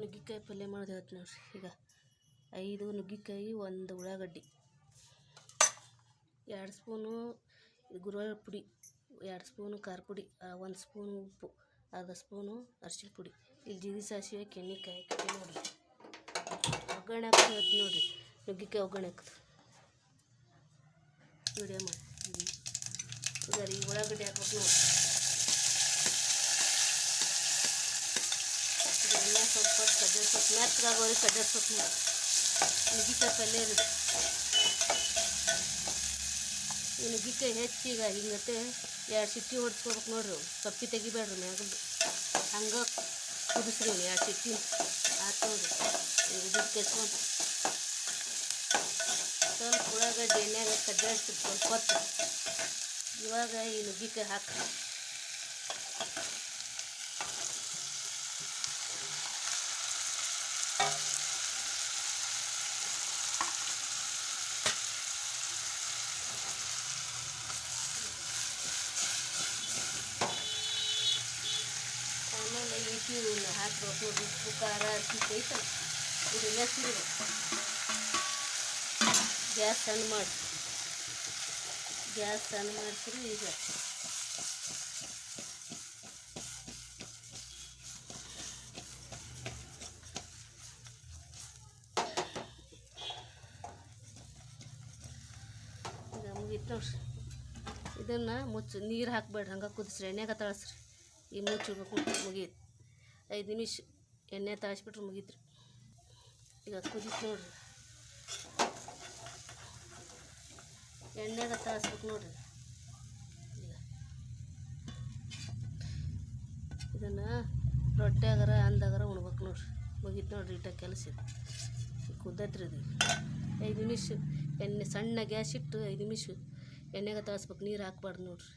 ನುಗ್ಗಿಕಾಯಿ ಪಲ್ಯ ಮಾಡೋದು ಹೇಳ್ತೀನಿ ನೋಡ್ರಿ ಈಗ ಐದು ನುಗ್ಗಿಕಾಯಿ ಒಂದು ಉಳ್ಳಾಗಡ್ಡಿ ಎರಡು ಸ್ಪೂನು ಗುರುವಾರ ಪುಡಿ ಎರಡು ಸ್ಪೂನು ಖಾರ ಪುಡಿ ಒಂದು ಸ್ಪೂನು ಉಪ್ಪು ಅರ್ಧ ಸ್ಪೂನು ಅರಿಶಿನ ಪುಡಿ ಇಲ್ಲಿ ಜೀರಿಗೆ ಸಾಸಿವೆ ಕೆಣ್ಣಿಕಾಯಿ ನೋಡಿರಿ ಒಗ್ಗರಣೆ ಹೇಳ್ತೀನಿ ನೋಡಿರಿ ನುಗ್ಗಿಕಾಯಿ ಒಗ್ಗರಣೆ ಹಾಕೋದು ನೋಡಿ ಮಾಡಿ ಈಗ ಉಳ್ಳಾಗಡ್ಡಿ ಹಾಕ್ಬೇಕು ನೋಡಿರಿ ಸ್ವಲ್ಪ ಕಡ್ಡೆ ಸೊಪ್ಪು ಮೆತ್ತಗಾಗೋರಿ ಕಡ್ಡೆ ಸೊಪ್ಪು ನುಗ್ಗಿಕಾಯಿ ಪಲ್ಯ ರೀ ಈ ನುಗ್ಗಿಕಾಯಿ ಹೆಚ್ಚಿ ಈಗ ಹಿಂಗತ್ತೆ ಎರಡು ಸಿಟ್ಟಿ ಹೊಡ್ಸ್ಕೊಬೇಕು ನೋಡ್ರಿ ಸೊಪ್ಪಿ ತೆಗಿಬೇಡ್ರಿ ಮ್ಯಾಗಲ್ದು ಹಂಗೆ ಕುದಿಸ್ರಿ ಎರಡು ಸಿಟ್ಟಿ ಆತು ನೋಡ್ರಿ ಇದಕ್ಕೆ ತೆಸ್ಕೊಂಡು ಸ್ವಲ್ಪ ಉಳ್ಳಾಗಡ್ಡೆ ಎಣ್ಣೆಗೆ ಕಡ್ಡೆ ಸ್ವಲ್ಪ ಹೊತ್ತು ಇವಾಗ ಈ ನುಗ್ಗಿಕಾಯಿ ಹಾಕಿ ಇನ್ನು ಹಾತ್ರದೊಳಗೆ ಪುಕಾರಾ ಚಿಕ್ಕದಿದೆ ಬೆಲ್ಲ ಸಿಗ ಗ್ಯಾಸ್ ಆನ್ ಮಾಡ್ ಗ್ಯಾಸ್ ಆನ್ ಮಾಡ್ಸರಿ ಈಗ ನೋಡಿ ತೋರ್ ಇದನ್ನ ಮುಚ್ಚ ನೀರು ಹಾಕ್ಬೇಡ ಹಂಗ ಕುದಿಸರೇನೇ ಕತಾಳಸರಿ ಈ ಮುಚ್ಚು ಮುಕ್ಕ ಮುಗಿ ಐದು ನಿಮಿಷ ಎಣ್ಣೆ ತಾಯಿಸ್ಬಿಟ್ರೆ ಮುಗೀತ್ರಿ ಈಗ ಕುದೀತು ನೋಡ್ರಿ ಎಣ್ಣೆಗ ತಾಯಿಸ್ಬೇಕು ನೋಡ್ರಿ ಇದನ್ನು ರೊಟ್ಟಿಯಾಗಾರ ಅಂದಾಗರ ಉಣ್ಬೇಕು ನೋಡ್ರಿ ಮುಗೀತು ನೋಡ್ರಿ ಇಟ್ಟ ಕೆಲಸ ಕುದ್ದತ್ರಿ ಇದು ಐದು ನಿಮಿಷ ಎಣ್ಣೆ ಸಣ್ಣ ಗ್ಯಾಸ್ ಇಟ್ಟು ಐದು ನಿಮಿಷ ಎಣ್ಣೆಗೆ ತಾಯಿಸ್ಬೇಕು ನೀರು ಹಾಕ್ಬಾರ್ದು ನೋಡ್ರಿ